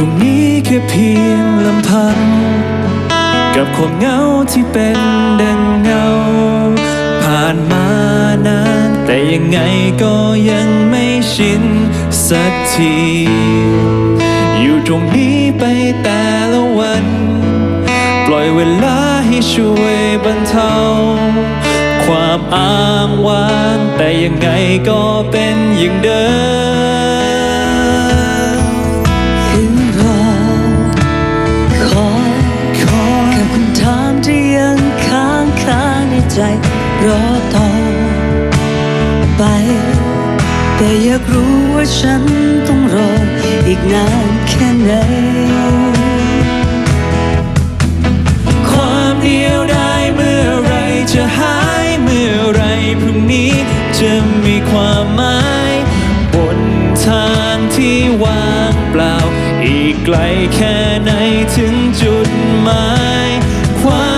ตรงนี้แค่เพียงลำพัง กับความเหงาที่เป็นดังเงา ผ่านมานาน แต่ยังไงก็ยังไม่ชินสักที อยู่ตรงนี้ไปแต่ละวัน ปล่อยเวลาให้ช่วยบรรเทาความอ้างว้าง แต่ยังไงก็เป็นอย่างเดิม ใจรอต่อไป แต่อยากรู้ว่าฉันต้องรออีกนานแค่ไหน ความเดียวได้เมื่อไรจะหายเมื่อไรพรุ่งนี้จะมีความหมาย บนทางที่ว่างเปล่า อีกไกลแค่ไหนถึงจุดหมายความ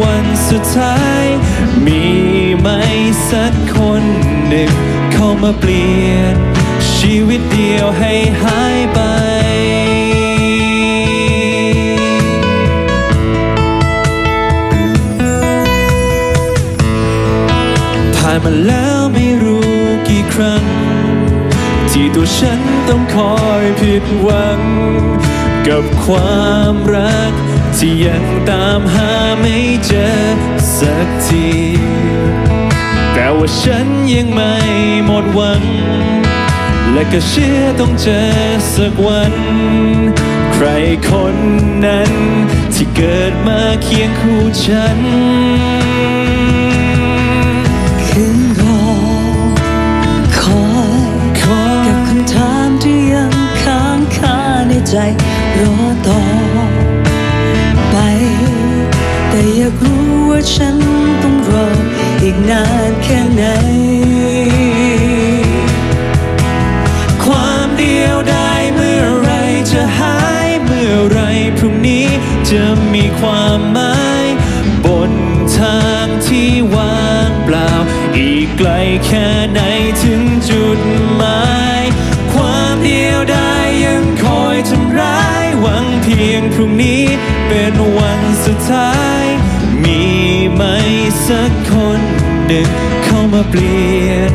วันสุดท้าย มีไหมสักคนหนึ่งเข้ามาเปลี่ยน ชีวิตเดียวให้หายไปผ่านมาแล้วไม่รู้กี่ครั้ง ที่ตัวฉันต้องคอยผิดหวัง กับความรัก ที่ยังตามหาไม่เจอสักที แต่ว่าฉันยังไม่หมดหวัง และก็เชื่อต้องเจอสักวัน ใครคนนั้น ที่เกิดมาเคียงคู่ฉันคือรอคอ ว่าฉันต้องรออีกนานแค่ไหน ความเดียวได้เมื่อไรจะหายเมื่อไรพรุ่งนี้จะมีความหมาย บนทางที่ว่างเปล่า อีกไกลแค่ไหนถึงจุดหมาย ความเดียวได้ยังคอยทำร้ายหวังเพียงพรุ่งนี้เป็นวัน สักคนหนึ่งเข้ามาเปลี่ยน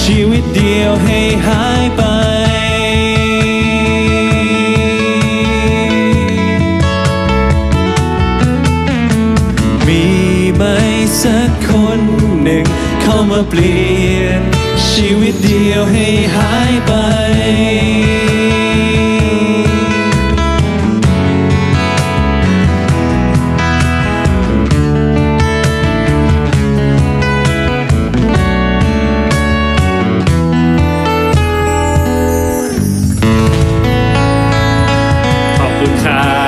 ชีวิตเดียวให้หายไป มีไหมสักคนหนึ่งเข้ามาเปลี่ยน ชีวิตเดียวให้หายไป time.